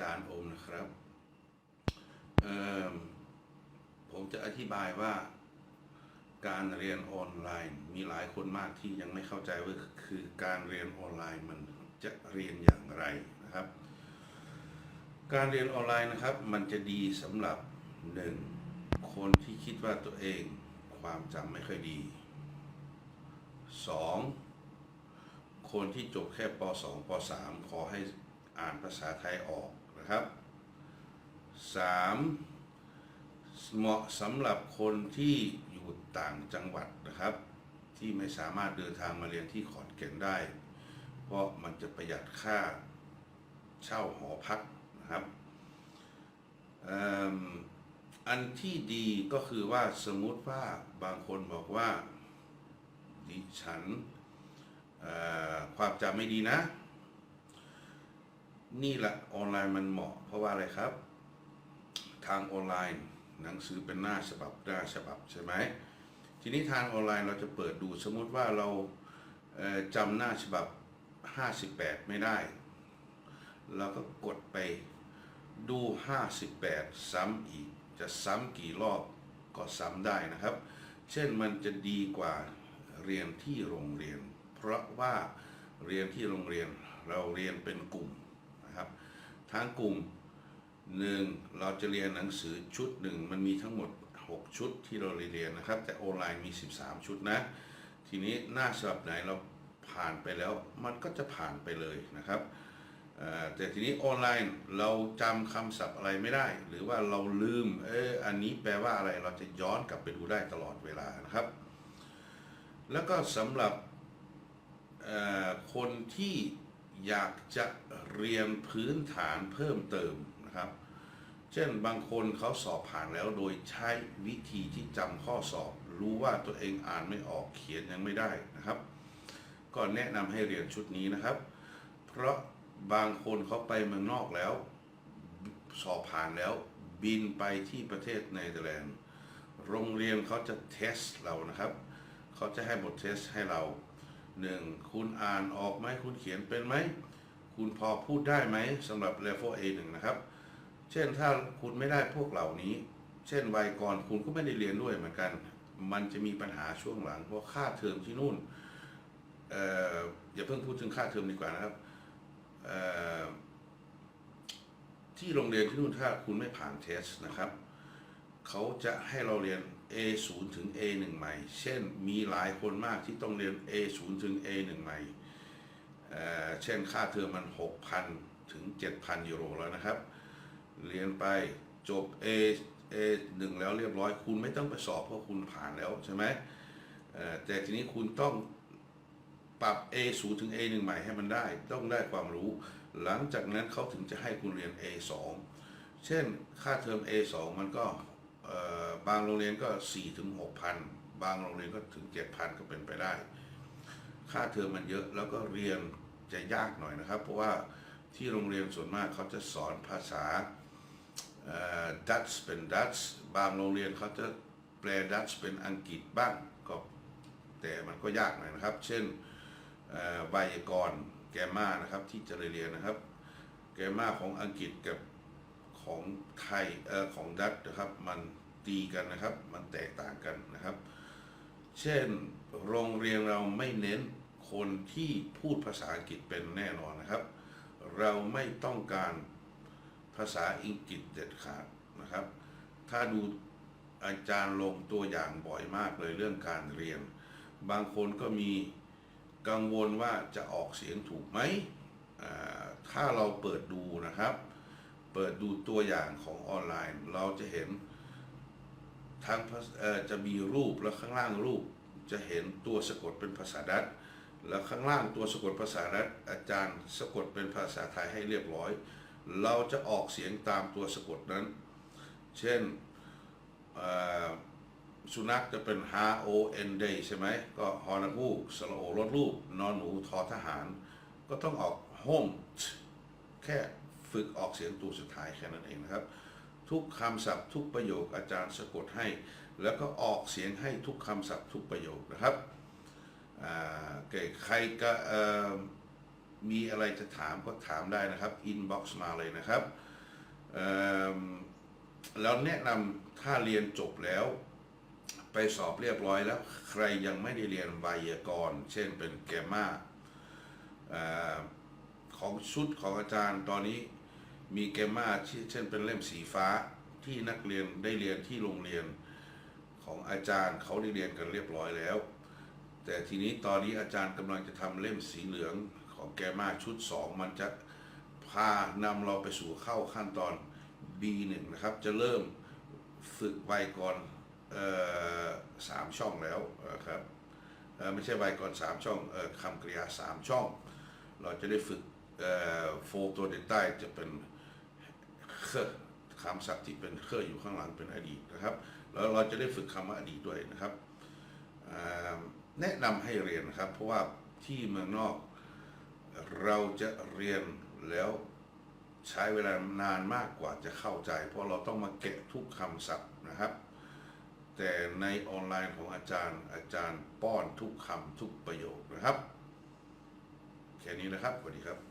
จารย์โอมนะครับ ผมจะอธิบายว่าการเรียนออนไลน์มีหลายคนมากที่ยังไม่เข้าใจว่าคือการเรียนออนไลน์มันจะเรียนอย่างไรนะครับ การเรียนออนไลน์นะครับ มันจะดีสำหรับหนึ่งคนที่คิดว่าตัวเองความจำไม่ค่อยดีสองคนที่จบแค่ป .2 ป .3 ขอให้อ่านภาษาไทยออก นะครับสามเหมาะสำหรับคนที่อยู่ต่างจังหวัดนะครับ ที่ไม่สามารถเดินทางมาเรียนที่ขอนแก่นได้ เพราะมันจะประหยัดค่าเช่าหอพักนะครับอันที่ดีก็คือว่าสมมติว่าบางคนบอกว่าดิฉันความจำไม่ดีนะ นี่แหละออนไลน์มันเหมาะ เพราะว่าอะไรครับ ทางออนไลน์หนังสือเป็นหน้าฉบับหน้าฉบับใช่ไหมทีนี้ทางออนไลน์เราจะเปิดดูสมมติว่าเราเจำหน้าฉบับ 58 ไม่ได้เราก็กดไปดู 58 ซ้ำอีก จะซ้ำกี่รอบก็ซ้ำได้นะครับ เช่นมันจะดีกว่าเรียนที่โรงเรียน เพราะว่าเรียนที่โรงเรียนเราเรียนเป็นกลุ่ม ทั้งกลุ่มหนึ่งเราจะเรียนหนังสือชุดหนึ่งมันมีทั้งหมด 6 ชุดที่เราเรียนนะครับ แต่ออนไลน์มี 13 ชุดนะ ทีนี้หน้าฉบับไหนเราผ่านไปแล้วมันก็จะผ่านไปเลยนะครับแต่ทีนี้ออนไลน์เราจำคำศัพท์อะไรไม่ได้ หรือว่าเราลืมเอออันนี้แปลว่าอะไรเราจะย้อนกลับไปดูได้ตลอดเวลานะครับ แล้วก็สำหรับคนที่ อยากจะเรียนพื้นฐานเพิ่มเติมนะครับ เช่นบางคนเขาสอบผ่านแล้วโดยใช้วิธีที่จำข้อสอบ รู้ว่าตัวเองอ่านไม่ออกเขียนยังไม่ได้นะครับ ก็แนะนำให้เรียนชุดนี้นะครับ เพราะบางคนเขาไปเมืองนอกแล้ว สอบผ่านแล้วบินไปที่ประเทศเนเธอร์แลนด์ โรงเรียนเขาจะเทสเรานะครับ เขาจะให้บทเทสให้เรา หนึ่งคุณอ่านออกไหมคุณเขียนเป็นไหม คุณพอพูดได้ไหมสำหรับ level A1 นะครับ เช่นถ้าคุณไม่ได้พวกเหล่านี้ เช่นไวยากรณ์คุณก็ไม่ได้เรียนด้วยเหมือนกัน มันจะมีปัญหาช่วงหลังเพราะค่าเทอมที่นู่นเอออย่าเพิ่งพูดถึงค่าเทอมดีกว่านะครับที่โรงเรียนที่นู่นถ้าคุณไม่ผ่านเทสนะครับ เขาจะให้เราเรียน A0 ถึง A1 ใหม่ เช่นมีหลายคนมากที่ต้องเรียน A0 ถึง A1 ใหม่เอ่เช่นค่าเทอมมัน 6,000 ถึง 7,000 ยูโรแล้วนะครับ เรียนไปจบ A A1 แล้วเรียบร้อย คุณไม่ต้องไปสอบเพราะคุณผ่านแล้วใช่ไหมแต่ทีนี้คุณต้องปรับ A0 ถึง A1 ใหม่ให้มันได้ ต้องได้ความรู้ หลังจากนั้นเขาถึงจะให้คุณเรียน A2 เช่นค่าเทอม A2 มันก็ บางโรงเรียนก็4ถึง6,000บางโรงเรียนก็ถึง7,000ก็เป็นไปได้ ค่าเทอมมันเยอะแล้วก็เรียนจะยากหน่อยนะครับ เพราะว่าที่โรงเรียนส่วนมากเขาจะสอนภาษาดัตช์เป็นดัตช์บางโรงเรียนเขาจะแปลดัตช์เป็นอังกฤษบ้างก็แต่มันก็ยากหน่อยนะครับ เช่นไวยากรณ์แกมานะครับที่จะเรียนนะครับ แกมมาของอังกฤษกับ ของไทยเอ่อของดัตนะครับมันตีกันนะครับ มันแตกต่างกันนะครับ เช่นโรงเรียนเราไม่เน้นคนที่พูดภาษาอังกฤษเป็นแน่นอนนะครับ เราไม่ต้องการภาษาอังกฤษเด็ดขาดนะครับ ถ้าดูอาจารย์ลงตัวอย่างบ่อยมากเลยเรื่องการเรียน บางคนก็มีกังวลว่าจะออกเสียงถูกไหมอ่าถ้าเราเปิดดูนะครับ เปิดดูตัวอย่างของออนไลน์ เราจะเห็นทั้งจะมีรูปแล้วข้างล่างรูปจะเห็นตัวสะกดเป็นภาษาดัตช์แล้วข้างล่างตัวสะกดภาษาดัตช์อาจารย์สะกดเป็นภาษาไทยให้เรียบร้อย เราจะออกเสียงตามตัวสะกดนั้น เช่นสุนัขจะเป็น H O N D ใช่ไหมก็ฮอนกูสระโอรถรูป นอนหนูทอทหาร ก็ต้องออก home แค่ ฝึกออกเสียงตัวสุดท้ายแค่นั้นเองนะครับ ทุกคำศัพท์ทุกประโยคอาจารย์สะกดให้ แล้วก็ออกเสียงให้ทุกคำศัพท์ทุกประโยคนะครับใครก็มีอะไรจะถามก็ถามได้นะครับ inbox มาเลยนะครับแล้วแนะนำถ้าเรียนจบแล้ว ไปสอบเรียบร้อยแล้ว ใครยังไม่ได้เรียนไวยากรณ์เช่นเป็นแกมมาของชุดของอาจารย์ตอนนี้ มีแกมมาเช่นเป็นเล่มสีฟ้าที่นักเรียนได้เรียนที่โรงเรียนของอาจารย์เขาได้เรียนกันเรียบร้อยแล้ว แต่ทีนี้ตอนนี้อาจารย์กำลังจะทำเล่มสีเหลืองของแกมมาชุด 2 มันจะพานำเราไปสู่เข้าขั้นตอน B1 นะครับ จะเริ่มฝึกไวยกรณ์เอ่อสามช่องแล้วนะครับไม่ใช่ไวยกรณ์สามช่องออคำกริยาสามช่อง เราจะได้ฝึกเอ่อโฟตัวเด็กใต้จะเป็น เคอคำศัพท์ที่เป็นเคออยู่ข้างหลังเป็นอดีตนะครับ แล้วเราจะได้ฝึกคำว่าอดีตด้วยนะครับ แนะนำให้เรียนนะครับ เพราะว่าที่เมืองนอกเราจะเรียนแล้วใช้เวลานานมากกว่าจะเข้าใจ เพราะเราต้องมาเก็บทุกคำศัพท์นะครับ แต่ในออนไลน์ของอาจารย์อาจารย์ป้อนทุกคำทุกประโยคนะครับ แค่นี้นะครับสวัสดีครับ